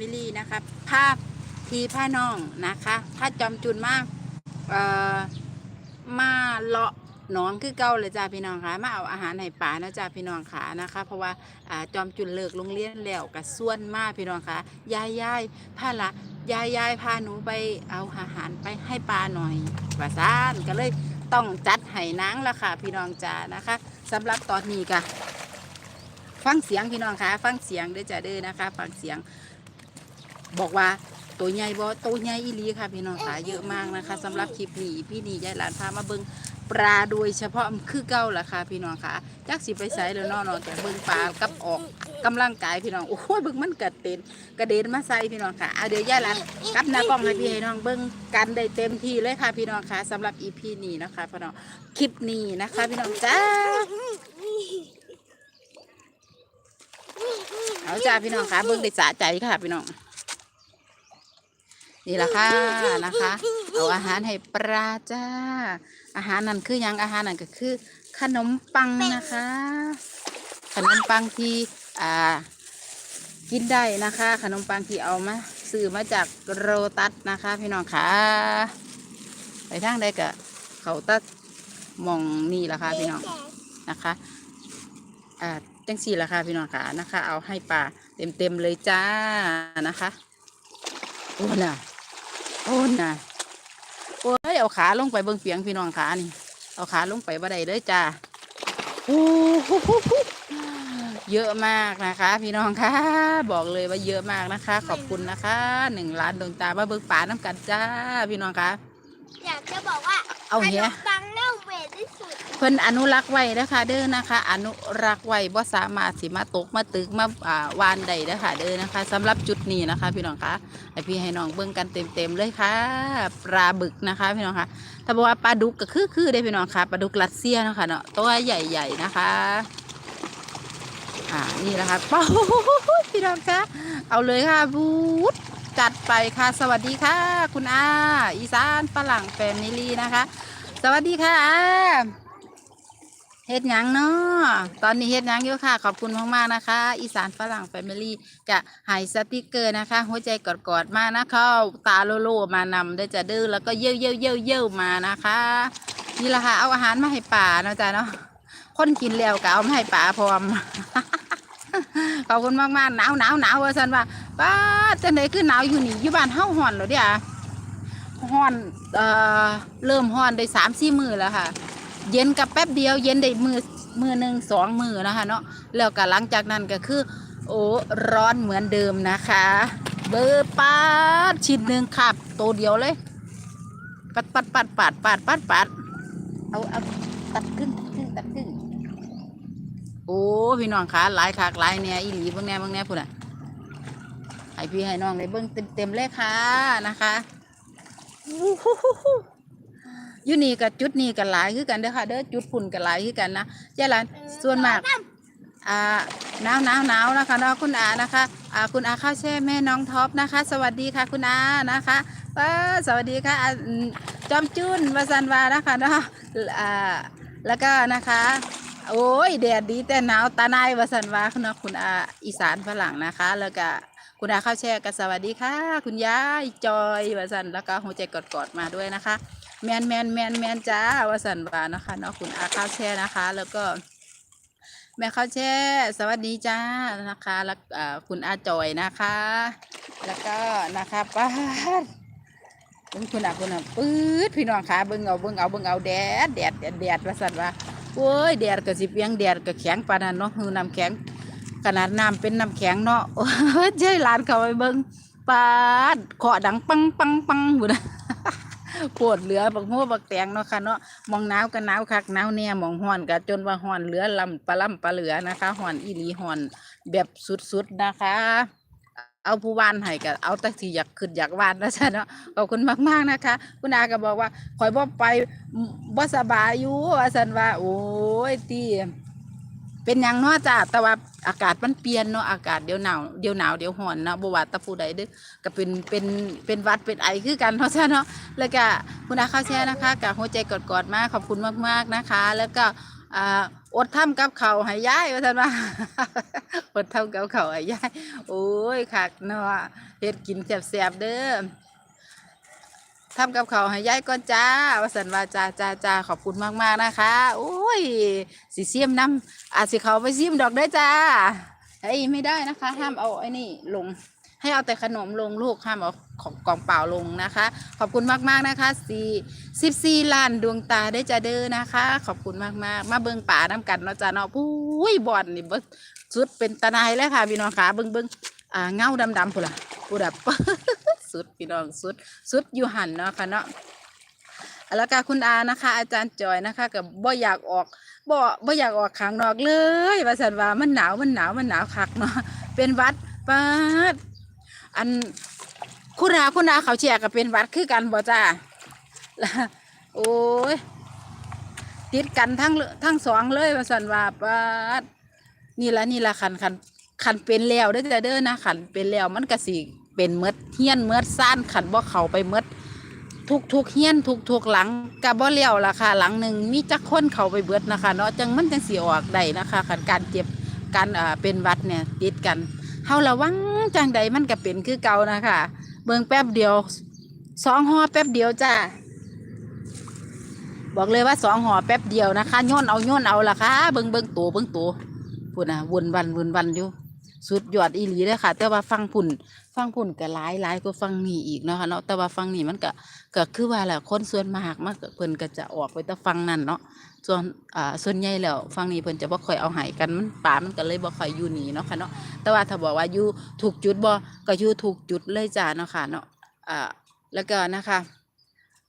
มิลี่นะคะภาพทีผ้าน้องนะคะถ้าจอมจุนมากเอ่อมาเลาะหนองคือเก่าเลยจ้าพี่น้องค่ะมาเอาอาหารให้ป่านะจ้าพี่น้องค่ะนะคะ เพราะว่าอ่าจอมจุนเลิกโรงเรียนแล้วกับส่วนมากพี่น้องค่ะยายยายพาละยายยายพาหนูไปเอาอาหารไปให้ปลาหน่อยว่าซ่านก็เลยต้องจัดให้นางละค่ะ พี่น้องจ้านะคะสำหรับตอนนี้ก็ฟังเสียงพี่น้องค่ะ ฟังเสียงเด้อจ้าเด้อนะคะ ฟังเสียง บอกว่าตัวใหญ่บ่ตัวใหญ่อีลีค่ะพี่น้องค่ะเยอะมากนะคะสำหรับคลิปนี้พี่นี่ยายหลานพามาเบิ่งปลาโดยเฉพาะคือเก่าล่ะค่ะพี่น้องค่ะจักสิไปใส่แล้วนาะเนแต่เบิ่งปลากับออกกำลังกายพี่น้องโอ้ยเบิ่งมันกระเด็นกระเด็นมาใส่พี่น้องค่ะเอาเดี๋ยวยายหลานกับหน้ากล้องให้พี่ให้น้องเบิ่งกันได้เต็มที่เลยค่ะพี่น้องค่ะสำหรับอีพีนี้นะคะพี่น้องคลิปนี้นะคะ พี่น้องจ้าเอาจ้าพี่น้องค่ะเบิ่งได้สะใจค่ะพี่น้อง นี่แหละค่ะนะคะ เอาอาหารให้ปลาจ้า อาหารนั่นคือหยังอาหารนั่นก็คือ ขนมปังนะคะ ขนมปังที่อ่ากินได้นะคะ ขนมปังที่เอามาซื้อมาจากโรตัสนะคะ พี่น้องค่ะไปทางใดก็เขาตัดมองนี่แหละค่ะพี่น้องนะคะอ่าจังสี่ละค่ะพี่น้องค่ะนะคะ เอาให้ปลาเต็มๆเลยจ้านะคะโอ้น่ะ โอ้น่ะโอ้ยเอาขาลงไปเบิ้งเปียงพี่น้องขานี่เอาขาลงไปบ่ได้เลยจ้าโอ้โหเยอะมากนะคะ พี่น้องคะบอกเลยว่าเยอะมากนะคะ ขอบคุณนะคะหนึ่งล้านดวงตาบ้าเบิ่งป่าน้ำกันจ้า พี่น้องค่ะ อยากจะบอกว่าเอาเหี้ยขนมปังเน่าเวทที่สุดเพิ่นอนุรักษ์ไว้นะคะเด้อนะคะ อนุรักษ์ไว้บ่สามารถสิมาตกมาตึกมาอ่าวานใดเด้อค่ะเด้อนะคะสำหรับจุดนี้นะคะ พี่น้องคะให้พี่ให้น้องเบิ่งกันเต็มๆเลยค่ะปลาบึกนะคะ พี่น้องคะถ้าบอกว่าปลาดุกก็คือคือได้อพี่น้องค่ะปลาดุกรัสเซียเนาะคะเนาะตัวใหญ่ ๆนะคะ อ่านี่แหละค่ะป้าพี่น้องคะเอาเลยค่ะบูธ จัดไปค่ะ สวัสดีค่ะ คุณอาอีสานฝรั่งแฟมิลี่นะคะ สวัสดีค่ะอาเฮ็ดยังเนาะตอนนี้เฮ็ดยังอยู่ค่ะ ขอบคุณมากๆนะคะ อีสานฝรั่งแฟมิลี่กะหายสติกเกอร์นะคะ หัวใจกอดๆมานะเขาตาโลโลมานำได้จะดื้อแล้วก็เยี่ยวเยี่ยวเยี่ยวเยี่ยวมานะคะนี่แหละค่ะเอาอาหารมาให้ป่าเนาะจ้ะเนาะคนกินแล้วก็เอามาให้ป่าพร้อมขอบคุณมากๆหนาวหนาวหนาวว่าสันว่า ป้าจังไดคือหนาวอยู่นี่อยู่บ้านเฮาฮ้อนเหรอเดี๋ยวฮ้อนเอ่อเริ่มฮ้อนได้สามสี่มือแล้วค่ะ เย็นกับแป๊บเดียว เย็นได้มือมือหนึ่งสองมือนะคะเนาะแล้วก็หลังจากนั้นก็คือ โอ้ร้อนเหมือนเดิมนะคะ เบอร์ปาดชิ้นหนึ่งขับตัวเดียวเลย ปัดปัดปัดปัดปัดปัดปัดเอาเอาตัดขึ้นตัดขึ้นตัดขึ้นโอ้พี่น้องคะหลายคักหลายเนี่ยอีหลีบิ่งแน่เบิ่งแน่พุ่นอะ ให้พี่ให้น้องได้เบิ่งเต็มๆเลยค่ะนะคะอู้หูหูหูอยู่นี่กับจุดนี่กับหลายคือกันเด้อค่ะ เด้อจุดพุ่นกับหลายคือกันนะยายหลานส่วนมากอ่าหนาวหนาวหนาวนะคะเนาะคุณอานะคะอ่าคุณอาข้าวแช่แม่น้องท็อปนะคะ สวัสดีค่ะคุณอานะคะว้าสวัสดีค่ะอ่าอืมจอมจุนวาสันวานะคะเนาะอ่าแล้วก็นะคะ โอ้ยแดดดีแต่หนาวตานายวาสันวาเนาะคุณอาอีสานฝรั่งนะคะ แล้วก็ คุณอาข้าวแช่ก็สวัสดีค่ะ คุณยายจอยวาสันแล้วก็หัวใจกอดๆมาด้วยนะคะ แมนแมนแมนแมนจ้าวาสันวานะคะเนาะคุณอาข้าวแช่นะคะ แล้วก็แม่ข้าวแช่สวัสดีจ้านะคะแล้วคุณอาจอยนะคะ แล้วก็นะคะป้าเบิ่งคุณอาคุณอาปื๊ดพี่น้องคะเบิ่งเอาเบิ่งเอาเบิ่งเอาแดดแดดแดดแดดว่าสัตว์ว่าโอ้ยแดดก็สิเปียงแดดก็แข็งปานนั้นเนาะคือน้ำแข็ง ขนาดน้ำเป็นน้ำแข็งเนาะเจ้ยหลานเขาไปเบิ่งปาดเคาะดังปังปังปังหมดปวดเหลือบักหัวบักแตงเนาะค่ะเนาะมองหนาวก็หนาวคักหนาวเนี่ยมองห่อนก็จนว่าห่อนเหลือลำปลาล่ำปลาเหลือนะคะห่อนอีหลีห่อนแบบสุดๆนะคะ เอาผู้ว่านให้ก็เอาแต่ที่อยากขึ้นอยากว่านนะจ๊ะเนาะขอบคุณมากๆนะคะ คุณอาก็บอกว่าคอยบ่ไปบ่สบายอยู่ว่าสันว่า โอ้ยตี เป็นยังเนาะจ้าแต่ว่าอากาศมันเปลี่ยนเนาะอากาศเดี๋ยวหนาวเดี๋ยวหนาวเดี๋ยวห่อนเนาะบว่าตะผู้ใดเด้อก็เป็นเป็นเป็นวัดเป็นไอคือกันเนาะจ้ะเนาะแล้วก็คุณอาข้าวแช่นะคะกับหัวใจกอดๆมากขอบคุณมากๆนะคะ แล้วก็อดทำกับเขาให้ยายว่าซั่นว่าอดทำกับเขาให้ยายโอ้ยคักเนาะเฮ็ดกินแซ่บๆเด้อ ทำกับเขาให้ยายก่อนจ้าวสันวาจาจ้าจ้าขอบคุณมากๆนะคะโอ้ยสิเสียมน้ำอาจสิเขาไปเสียมดอกเด้จ้าเฮ้ยไม่ได้นะคะห้ามเอาไอ้นี่ลง ให้เอาแต่ขนมลงลูกห้ามเอาของกล่องเปล่าลงนะคะ ขอบคุณมากๆนะคะสี่สิบสี่ล้านดวงตาได้จะเด้อนะคะ ขอบคุณมากๆมาเบิ่งป่าน้ำกันเนาะจ้าเนาะปุ้ยบอนนี่เบิ่งสุดเป็นตะนายเลยค่ะพี่น้องค่ะเบิ่งเบิ่งอ่าเงาดำๆพุ่นล่ะพุ่นแบบ สุดพี่น้องสุด สุดอยู่หันเนาะค่ะเนาะแล้วก็คุณอานะคะ อาจารย์จอยนะคะกับบ่อยากออกบ่บ่อยากออกข้างนอกเลยว่าสันว่ามันหนาวมันหนาวมันหนาวคักเนาะเป็นวัดปาดอันคุณอาคุณอาเขาแชร์กับเป็นวัดคือกันบ่จ้าโอ้ยติดกันทั้งทั้งสองเลยว่าสันว่าปาดนี่ละนี่ละขันขันขันเป็นแล้วเด้อจ้ะเด้อนะขันเป็นแล้วมันก็สิ เป็นเมดเฮียนเมดซ่านขันบ่เขาไปเมดทุกทุกเฮียนทุกทุกหลังกะบ่เลี้ยวล่ะค่ะหลังหนึ่งมีจักคนเขาไปเบิดนะคะเนาะจังมันจังสิออกได้นะคะขันการเจ็บการอ่าเป็นวัดเนี่ยติดกันเฮาระวังจังใดมันก็เป็นคือเก่านะคะเบิ่งแป๊บเดียวสองห่อแป๊บเดียวจ้าบอกเลยว่าสองห่อแป๊บเดียวนะคะย่นเอาย่นเอาล่ะค่ะเบิ่งเบิ่งตัวเบิ่งตัวพุ่นน่ะวนวันวนวันอยู่ สุดยอดอีหลีเลยค่ะ แต่ว่าฟังพุ่นฟังพุ่นก็หลายหลายก็ฟังนี่อีกเนาะค่ะเนาะแต่ว่าฟังนี่มันก็ก็คือว่าแหละคนส่วนมากมันก็เพิ่นก็จะออกไปแต่ฟังนั่นเนาะส่วนอ่าส่วนใหญ่แล้วฟังนี้เพิ่นจะบ่ค่อยเอาหายกันมันป่ามันก็เลยบ่ค่อยอยู่นี่เนาะค่ะเนาะแต่ว่าถ้าบอกว่าอยู่ถูกจุดบ่ก็อยู่ถูกจุดเลยจ้าเนาะค่ะเนาะอ่าแล้วก็นะคะ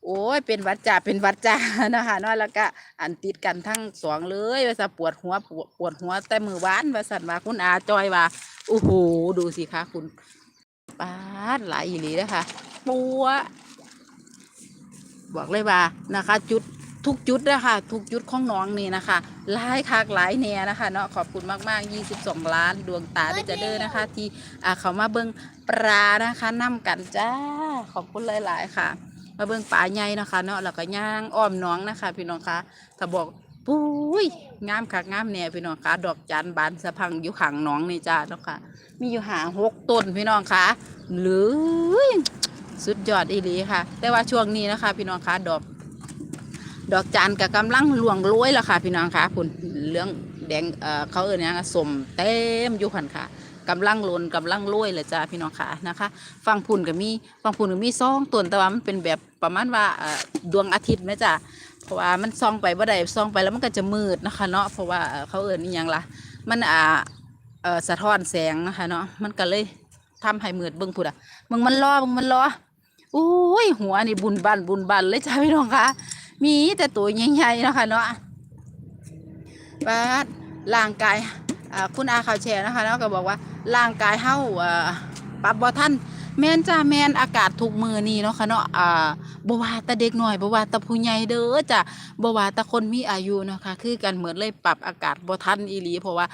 โอ้ยเป็นวัดจ่าเป็นวัดจ่านะคะเนาะแล้วก็อันติดกันทั้งสองเลยว่าซะปวดหัวปวดปวดหัวแต่มือวานว่าสันว่าคุณอาจอยว่าโอ้โหดูสิคะคุณปาดหลายอีหลีนะคะปัวบอกเลยว่านะคะ จุดทุกจุดนะคะทุกจุดของน้องนี่นะคะหลายคักหลายแน่นะคะเนาะขอบคุณมากๆ 22 ล้านดวงตาด้วยจะเด้อนะคะ ที่อ่าเขามาเบิ่งปลานะคะนํกันจ้าขอบคุณหลาย ๆ ค่ะ มาเบิ่งปลาใหญ่นะคะเนาะแล้วก็ย่างอ้อมน้องนะคะ พี่น้องคะถ้าบอกปุ้ยงามคักงามแน่พี่น้องคะดอกจันบานสะพังอยู่ข้างน้องนี่จ้าเนาะค่ะ มีอยู่หาหกต้นพี่น้องคะหรือสุดยอดอีหลีค่ะ แต่ว่าช่วงนี้นะคะ พี่น้องคะดอก ดอกจันกับกำลังหลวงโรยแล้วค่ะ พี่น้องคะคุณเรื่องแดงเอ่อเขาเอ่ยนี่ยงสมเต็มอยู่ขันค่ะ กำลังลนกำลังโรยเลยจ้าพี่น้องค่ะนะคะ ฟังพุ่นก็มีฟังพุ่นก็มีซองต้นแต่ว่ามันเป็นแบบประมาณว่าดวงอาทิตย์ไหมจ้ะเพราะว่ามันซองไปบ่ได้ซองไปแล้วมันก็จะมืดนะคะเนาะเพราะว่าเขาเอ่ยนี่ยังล่ะมันอ่าสะท้อนแสงนะคะเนาะมันก็เลยทำให้มืดเบิ่งพุ่นอะมึงมันรอมึงมันรออุ้ยหัวนี่บุญบันบุญบันเลยจ้าพี่น้องค่ะมีแต่ตัวใหญ่ๆนะคะเนาะป้าดร่างกายคุณอาข่าวแชร์นะคะเนาะก็บอกว่าร่างกายเฮาอ่าปรับบ่ทันแม่นจ้าแม่นอากาศทุกมือนี่เนาะค่ะเนาะอ่าบ่ว่าแต่เด็กหน้อยบ่ว่าแต่ผู้ใหญ่เด้อจ้ะบ่ว่าแต่คนมีอายุเนาะค่ะคือกันเหมือนเลยปรับอากาศบ่ทันอีหลีเพราะว่า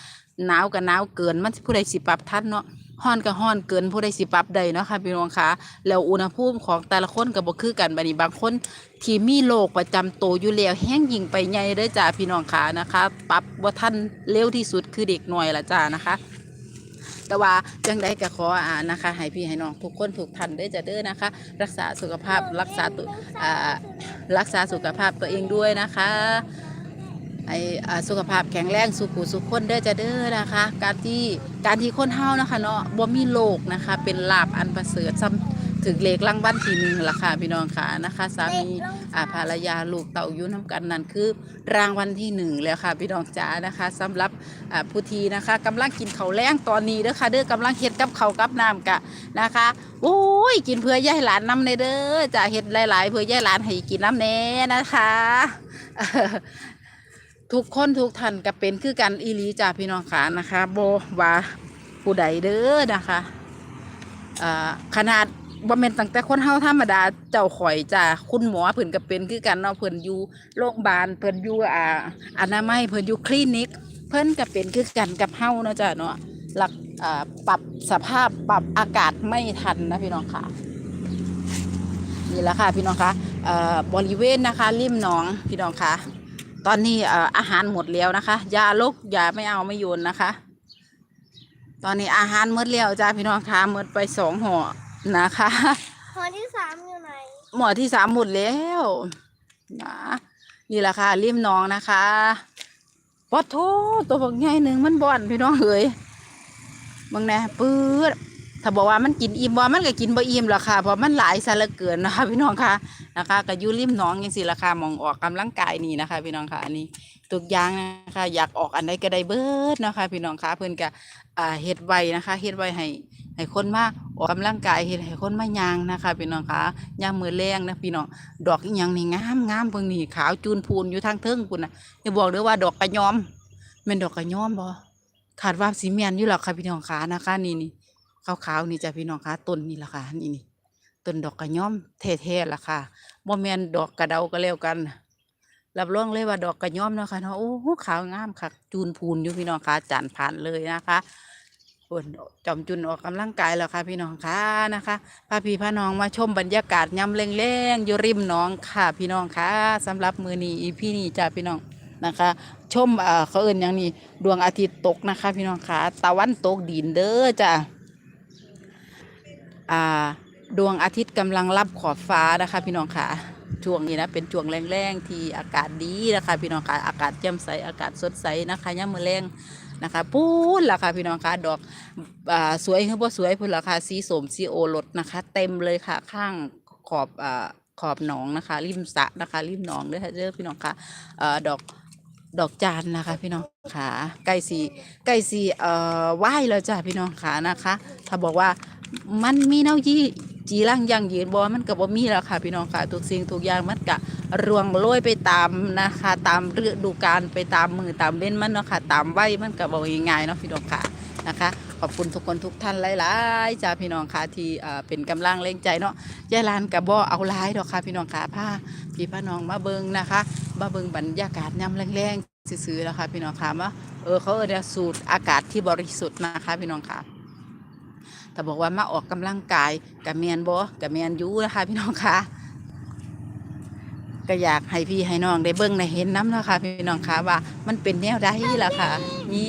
หนาวก็หนาวเกินมันผู้ใดสิปรับทันเนาะฮ้อนก็ฮ้อนเกินผู้ใดสิปรับได้เนาะค่ะพี่น้องคะแล้วอุณหภูมิของแต่ละคนก็บ่คือกันบัดนี้บางคนที่มีโรคประจำตัวอยู่แล้วแห้งยิ่งไปใหญ่เด้อจ้าพี่น้องขานะคะ ปรับว่าท่านเร็วที่สุดคือเด็กหน่อยละจ้านะคะ แต่ว่าจังใดก็ขออ่านะคะให้พี่ให้น้องทุกคนทุกท่านได้จะเด้อนะคะ รักษาสุขภาพรักษาตัวอ่ารักษาสุขภาพตัวเองด้วยนะคะไอ้สุขภาพแข็งแรงสุขุสุขคนเด้อจะเด้อนะคะ การที่การที่คนเฮานะคะเนาะบ่มีโรคนะคะ เป็นลาบอันประเสริฐซ้ำ ถึงเลขรางวัลที่หนึ่งละค่ะพี่น้องค่ะนะคะ สามีอาภรรยาลูกเต่าอยุ่น้ำกันนั่นคือ รางวัลที่หนึ่งแล้วค่ะพี่น้องจ๋านะคะสำหรับอ่าผู้ทีนะคะกำลังกินเขาวแรงตอนนี้เด้อค่ะเด้อกำลังเฮ็ดกับเขาวกับน้ำกะนะคะโอ้ยกินเพื่อย่ายหลานน้ำในเด้อจะเฮ็ดหลาย ๆ เพื่อย่ายหลานให้กินน้ำแน่นะคะทุกคนทุกท่านก็เป็นคือกันอีหลีจ้าพี่น้องขานะคะโบว่าผู้ใดเด้อนะคะอ่าขนาด บ่แม่นตั้งแต่คนเฮาธรรมดาเจ้าข่อยจ้ะคุณหมอเพิ่นก็เป็นคือกันเนาะเพิ่นอยู่โรงพยาบาลเพิ่นอยู่อ่าอนามัยเพิ่นอยู่คลินิก เพิ่นก็เป็นคือกันกับเฮาเนาะจ้ะเนาะหลักอ่าปรับสภาพปรับอากาศไม่ทันนะพี่น้องค่ะนี่แหละค่ะพี่น้องคะเอ่อบริเวณนะคะริมหนองพี่น้องคะตอนนี้เอ่ออาหารหมดแล้วนะคะยาลกยาไม่เอาไม่โยนนะคะ ตอนนี้อาหารหมดแล้วจ้าพี่น้องคะหมดไปสองห่อ นะคะหอที่สามอยู่ไหน หมอที่สามหมดแล้วนะนี่แหละค่ะริมหน้องนะคะปอโทตัวบักใหญ่หนึ่งมันบ่อนพี่น้องเอ๋ยบางแน่ปื๊ดถ้าบอกว่ามันกินอิ่มบ่มันก็กินบ่อิ่มหรอกค่ะเพราะมันหลายซะเหลือเกินนะคะ พี่น้องค่ะนะคะก็อยู่ริมหน้องยังสิราคามองออกกำลังกายนี่นะคะ พี่น้องค่ะอันนี้ทุกอย่างนะคะ อยากออกอันใดก็ได้เบิดนะคะ พี่น้องค่ะเพิ่นก็อ่าเฮ็ดไว้นะคะเฮ็ดไว้ให้ ให้คนมาออกกำลังกายเฮ็ดให้คนมายางนะคะพี่น้องคะยามมือแรงนะพี่น้องดอกอีหยังนี่งามงามเบิ่งนี่ขาวจูนพูนอยู่ทางเทิงพุ่นน่ะอย่าบอกเด้อว่าดอกกระยอมแม่นดอกกระยอมบ่ขาดว่าสีแม่นอยู่หรอกค่ะพี่น้องคะนะคะนี่นี่ขาวๆนี่จ้ะพี่น้องคะต้นนี่ละค่ะนี่นี่ต้นดอกกระยอมแท้ๆล่ะค่ะบ่แมนดอกกระเดาก็แล้วกันรับรองเลยว่าดอกกระยอมเนาะค่ะเนาะโอ้ขาวงามคักจูนพูนอยู่พี่น้องคะจานผ่านเลยนะคะ ปนจอมจุนออกกำลังกายแล้วค่ะพี่น้องค่ะนะคะพาพี่พาน้องมาชมบรรยากาศยำแรงๆอยู่ริมหนองค่ะ พี่น้องค่ะสำหรับมือนี้อีพี่นี่จ้าพี่น้องนะคะ ชมเอ่อเขาเอื่นอย่างนี้ดวงอาทิตย์ตกนะคะ พี่น้องค่ะตะวันตกดินเด้อจ้าอ่าดวงอาทิตย์กำลังรับขอบฟ้านะคะ พี่น้องค่ะช่วงนี้นะเป็นช่วงแรงๆที่อากาศดีนะคะ พี่น้องค่ะอากาศแจ่มใสอากาศสดใสนะคะย่ำมือแรง นะคะพูดล่ะค่ะพี่น้องคะดอกอสวยคือบ่สวยพุ่นล่ะค่ะสีสมสีโอรสนะคะ เต็มเลยค่ะข้างขอบอขอบหนองนะคะ ริมสะนะคะ ริมหนองเด้อค่ะเด้อพี่น้องค่ะเอ่อดอกดอกจานนะคะ พี่น้องค่ะใกล้สีใกล้สีเอ่อไหวแล้วจ้ะพี่น้องค่ะนะคะ ถ้าบอกว่ามันมีแนวยี่ จีร่างยังยืนบอมันก็บ่มีแล้วค่ะ พี่น้องค่ะทุกสิ่งทุกอย่างมันก็รวงโรยไปตามนะคะ ตามฤดูกาลไปตามมือตามเล่นมันเนาะค่ะ ตามไว้มันก็บอกง่ายๆเนาะพี่น้องค่ะนะคะขอบคุณทุกคนทุกท่านหลายๆจ้าพี่น้องค่ะที่เป็นกำลังแรงใจเนาะยายลานกับบ่เอาหลายดอกค่ะพี่น้องค่ะพาพี่พาน้องมาเบิงนะคะมาเบิงบรรยากาศยามแรงๆซื่อๆนะคะพี่น้องค่ะมาเออเขาเออเนี่ยสูดอากาศที่บริสุทธิ์นะคะพี่น้องค่ะ ถ้าบอกว่ามาออกกำลังกายกับเมียนบ่กับเมียนยูนะคะพี่น้องคะก็อยากให้พี่ให้น้องได้เบิ้งได้เห็นน้ำนะคะพี่น้องคะว่ามันเป็นแนวได้ล่ะค่ะนี่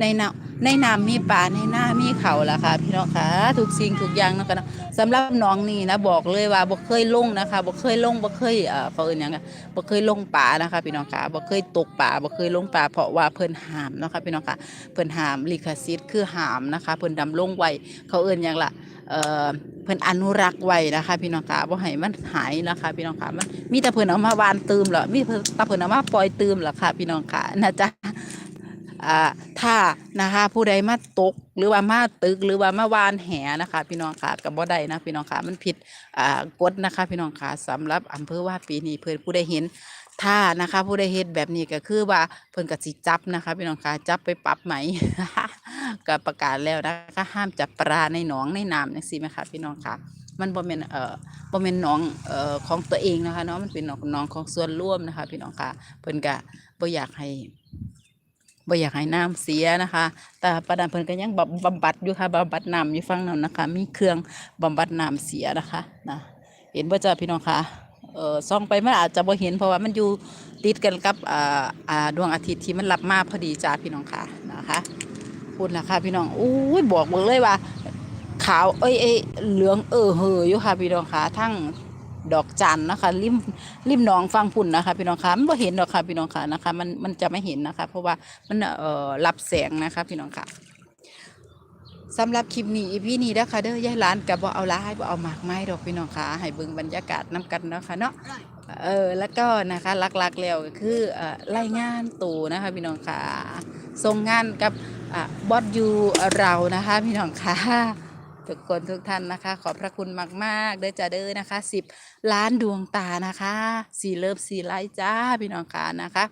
ในน้ำในน้ำมีป่าในหน้ามีเขาล่ะค่ะ พี่น้องคะทุกสิ่งทุกอย่างเนาะคะเนาะสำหรับน้องนี่นะบอกเลยว่าบ่เคยลงนะคะบ่เคยลงบ่เคยเอ่อเขาเอิ้นหยังอะบ่เคยลงป่านะคะ พี่น้องคะบ่เคยตกป่าบ่เคยลงป่าเพราะว่าเพิ่นหามเนาะค่ะพี่น้องคะเพิ่นหามลิขสิทธิ์คือหามนะคะ เพิ่นดำลงไว้เขาเอิ้นหยังล่ะเอ่อเพิ่นอนุรักษ์ไว้นะคะพี่น้องคะบ่ให้มันหายนะคะพี่น้องคะมันมีแต่เพิ่นเอามาวานตืมเหรอมีแต่เพิ่นเอามาปล่อยตืมเหรอค่ะพี่น้องคะนะจ๊ะ อ่าถ้านะคะ ผู้ใดมาตกหรือว่ามาตึกหรือว่ามาวานแหนะคะ พี่น้องคะกับบ่ได้นะพี่น้องคะมันผิดอ่ากฎนะคะ พี่น้องคะสำหรับอำเภอว่าปีนี้เพิ่อนผู้ใดเห็นถ้านะคะ ผู้ใดเฮ็ดแบบนี้ก็คือว่าเพิ่นก็สิจับนะคะ พี่น้องคะจับไปปรับไหมก็ประกาศแล้วนะคะห้ามจับปลาในหนองในน้ำจังซี่ไหมคะพี่น้องคะมันบ่แม่นเอ่อบ่แม่นหนองเอ่อของตัวเองนะคะเนาะมันเป็นหนองหนองของส่วนร่วมนะคะ พี่น้องคะเพิ่นก็บ่อยากให้ บ่อยากให้น้ำเสียนะคะ แต่ประดานเพิ่นก็ยังบำบำบัดอยู่ค่ะบำบัดน้ำอยู่ฝั่งนั้นนะคะ มีเครื่องบำบัดน้ำเสียนะคะนะเห็นบ่จ้าพี่น้องคะเอ่อส่องไปมันอาจจะบ่เห็นเพราะว่ามันอยู่ติดกันกับอ่าอ่าดวงอาทิตย์ที่มันรับมาพอดีจ้าพี่น้องค่ะนะคะพูดละค่ะพี่น้องอู้ยบอกเบิ่งเลยว่าขาวเอ้ยเอ้ยเหลืองเออเหออยู่ค่ะพี่น้องค่ะทั้ง ดอกจันนะคะริมริมหนองฟังพุ่นนะคะพี่น้องคะมันบ่เห็นดอกค่ะพี่น้องคะนะคะ มันมันจะไม่เห็นนะคะ เพราะว่ามันเอ่อรับแสงนะคะ พี่น้องค่ะสำหรับคลิปนี้อีพีนี้นะคะเด้อยายหลานกับบ่เอาหลายบ่เอามากไม้ดอกพี่น้องค่ะให้เบิ่งบรรยากาศนํกันเนาะค่ะเนาะเออแล้วก็นะคะหลักๆแล้วก็คือเอ่อรายงานตูนะคะพี่น้องค่ะส่งงานกับอะบอสยูเรานะคะ พี่น้องค่ะ ทุกคนทุกท่านนะคะ ขอบพระคุณมากๆเด้อจ้าเด้อนะคะสิบล้านดวงตานะคะสีเลิฟสีไลท์จ้าพี่น้องค่ะนะคะ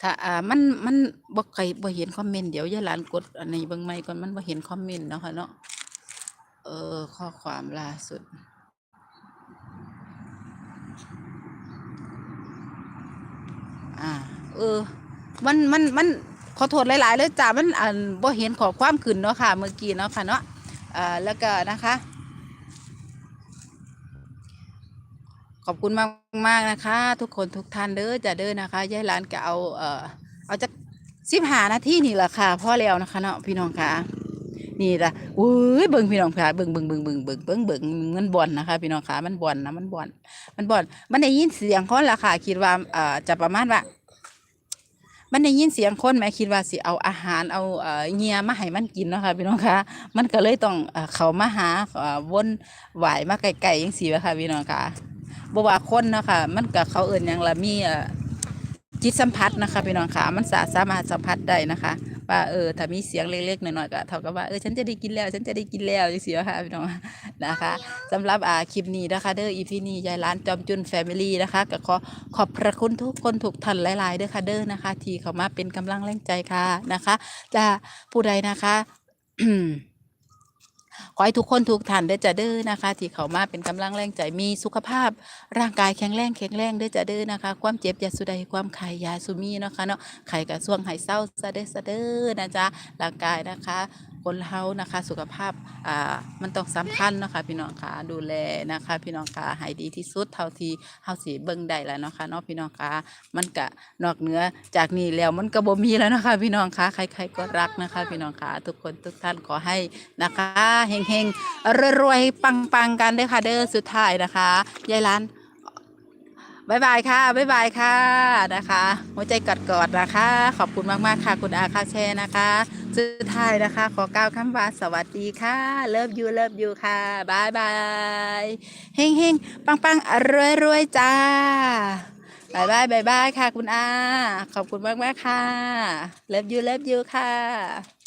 ถ้าอ่ามันมันบ่ใครบ่เห็นคอมเมนต์เดี๋ยวยายหลานกดอันนี้เบิ่งใหม่ก่อนมันบ่เห็นคอมเมนต์เนาะค่ะเนาะเออข้อความล่าสุดอ่าเออมันมันมันขอโทษหลาย ๆ เลยจ้ามันอันบ่เห็นขอความขึ้นเนาะค่ะ เมื่อกี้เนาะค่ะเนาะ แล้วก็นะคะ ขอบคุณมากมากนะคะ ทุกคนทุกท่านเด้อจะเด้อนะคะยายหลานก็เอาเอ่อเอาจากสิบหานาทีนี่แหละค่ะพ่อแล้วนะคะเนาะพี่น้องค่ะนี่ละอุ้ยเบิ่งพี่น้องค่ะเบิ่งเบิ่งเบิ่งเบิ่งเบิ่งเบิ่งเบิ่งมันบ่อนนะคะ พี่น้องค่ะมันบ่อนนะมันบ่อน มันบ่อน มันได้ยินเสียงคนละค่ะ คิดว่าเอ่อจะประมาณว่า มันได้ยินเสียงคนแม่คิดว่าสิเอาอาหารเอาเงียมาให้มันกินเนาะค่ะพี่น้องคะมันก็เลยต้องเขามาหาเอ่อวนไหวายมาไกลๆยังสีวะค่ะพี่น้องคะบว่าคนเนาะค่ะมันก็เขาเอื่นยังละมีจิตสัมผัสนะคะพี่น้องค่ะมันสาสามารถสัมผัสได้นะคะ ว่าเออถ้ามีเสียงเล็กๆหน่อยๆก็เท่ากับว่าเออฉันจะได้กินแล้ว ฉันจะได้กินแล้วจังซี่ว่าค่ะพี่น้องนะคะสำหรับอ่าคลิปนี้นะคะ เด้ออีพีนี้ยายร้านจอมจุนแฟมิลี่นะคะก็ขอขอบพระคุณทุกคนทุกท่านหลายๆเด้อค่ะเด้อนะคะ ที่เข้ามาเป็นกำลังแรงใจค่ะนะคะ จะผู้ใดนะคะ ขอให้ทุกคนทุกท่านได้อจะเด้อนะคะ ที่เขามาเป็นกำลังแรงใจมีสุขภาพ ร่างกายแข็งแรงแข็งแรงได้อจะเด้อนะคะ ความเจ็บยาสุดใดความไขยาสุมีนะคะเนาะไข่กระส่วงไห้เศร้าซะเด้อซะเด้อนะจ๊ะร่างกายนะคะ คนเฮานะคะ สุขภาพอ่ามันต้องสำคัญนะคะพี่น้องค่ะดูแลนะคะพี่น้องค่ะให้ดีที่สุดเท่าที่เฮาสิเบิ่งได้แล้วเนาะค่ะเนาะพี่น้องค่ะมันก็นอกเหนือจากนี้แล้วมันก็บ่มีแล้วนะคะพี่น้องค่ะใคร ๆก็รักนะคะ พี่น้องค่ะทุกคนทุกท่านขอให้นะคะเฮงๆรวยๆปังๆกันเด้อค่ะเด้อสุดท้ายนะคะยายร้าน บายบายค่ะบายบายค่ะนะคะ หัวใจกอดๆนะคะ ขอบคุณมากๆค่ะ คุณอาคาแชร์นะคะสุดท้ายนะคะ ขอกล่าวคำว่าสวัสดีค่ะ เลิฟยูเลิฟยูค่ะบายบายเฮงเฮงปังปังรวยรวยจ้าบายบายบายบายค่ะ คุณอา ขอบคุณมากมากๆค่ะ เลิฟยูเลิฟยูค่ะ